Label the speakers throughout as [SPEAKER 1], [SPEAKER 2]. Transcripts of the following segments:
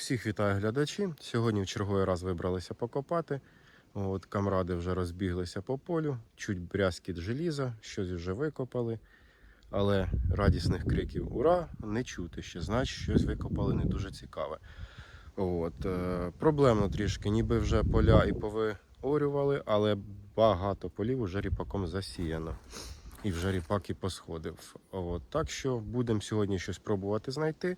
[SPEAKER 1] Всіх вітаю глядачі. Сьогодні в черговий раз вибралися покопати. От, камради вже розбіглися по полю, чуть брязкіт желіза, щось вже викопали. Але радісних криків Ура! не чути ще, значить, щось викопали не дуже цікаве. От, е, проблемно трішки, ніби вже поля і повиорювали, але багато полів уже ріпаком засіяно. І вже ріпак і посходив. От, так що будемо сьогодні щось пробувати знайти.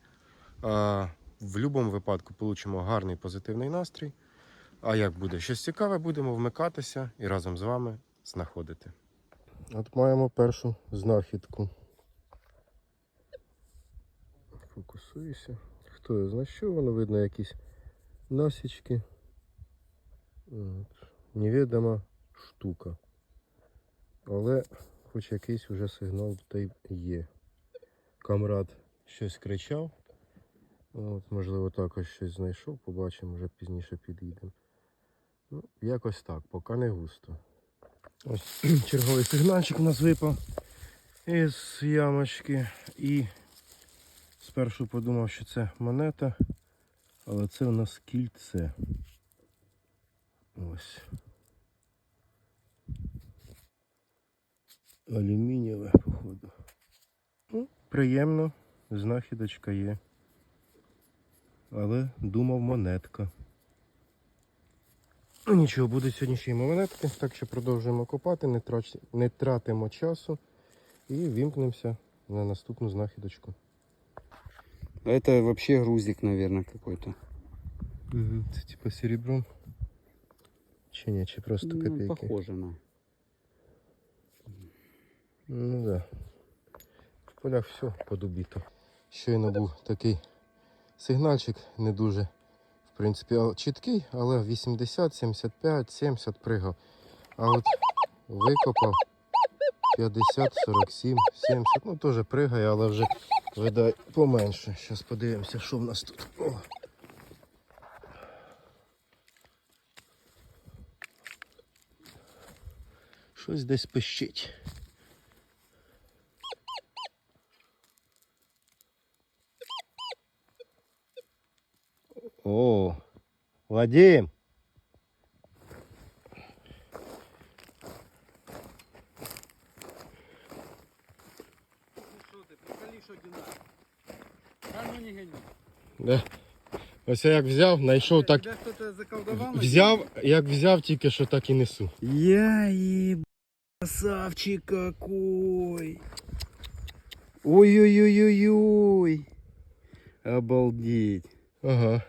[SPEAKER 1] В будь-якому випадку получимо гарний позитивний настрій. А як буде щось цікаве, будемо вмикатися і разом з вами знаходити. От маємо першу знахідку. Фокусуюся. Хто його знає, що воно видно якісь насічки. От. Невідома штука. Але хоч якийсь уже сигнал та є. Камрад щось кричав. От, можливо, також щось знайшов, побачимо, вже пізніше підійдемо. Ну, якось так, поки не густо. Ось черговий сигнальчик у нас випав із ямочки. І спершу подумав, що це монета, але це у нас кільце. Ось. Алюмінієве, походу. Ну, приємно, знахідочка є. Але думав монетка. Ну, Нічого, буде сьогодні ще й монетки, так що продовжуємо копати, не, трач... не тратимо часу і вімкнемося на наступну знахідочку.
[SPEAKER 2] А Это вообще грузик, наверное, какой-то.
[SPEAKER 1] Угу. Це типа серебро. Чи ні, чи просто
[SPEAKER 2] Ну,
[SPEAKER 1] копійки.
[SPEAKER 2] похоже на.
[SPEAKER 1] Ну да. В полях все подубіто. Щойно був такий сигнальчик не дуже, в принципі, чіткий, але 80, 75, 70 пригав. А от викопав 50, 47, 70. Ну теж пригає, але вже видай поменше. Зараз подивимося, що в нас тут. О. Щось десь пищить.
[SPEAKER 2] А ну не гони.
[SPEAKER 1] Да. Ось я як взяв, знайшов так.
[SPEAKER 2] Заколдовал?
[SPEAKER 1] Взяв, як взяв, тільки що так і несу.
[SPEAKER 2] Я еб... Красавчик какой. Ой-ой-ой-ой-ой. Обалдеть.
[SPEAKER 1] Ага.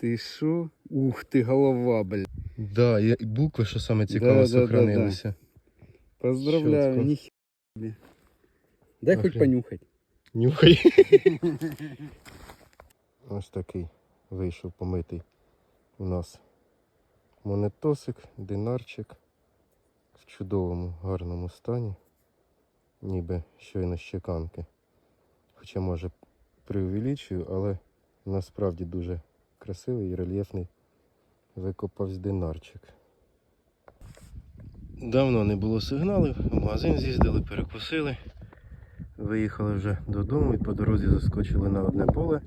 [SPEAKER 2] Ты шо? Ух ты, голова, блядь.
[SPEAKER 1] Да, і букви, що саме цікаве,
[SPEAKER 2] Да, да, да,
[SPEAKER 1] сохранилися.
[SPEAKER 2] Поздравляю, нихера. Дай
[SPEAKER 1] Охрен-
[SPEAKER 2] понюхать.
[SPEAKER 1] Нюхай. Ось такий вийшов помитий у нас монетосик, динарчик в чудовому, гарному стані. Ніби щойно з чеканки. Хоча може преувеличую, але насправді дуже красивий і рельєфний викопався динарчик. Давно не було сигналів, в магазин з'їздили, перекусили. Виїхали вже додому і по дорозі заскочили на одне поле.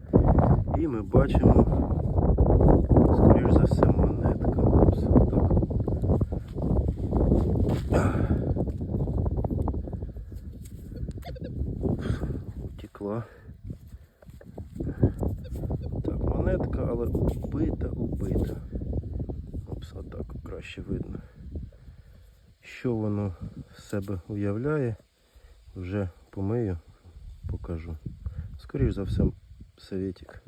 [SPEAKER 1] І ми бачимо, скоріш за все, монетка. Утекла. Так, монетка, але убита, убита. Краще видно. Що воно в себе уявляє, вже помию, покажу. Скоріше за все, советик.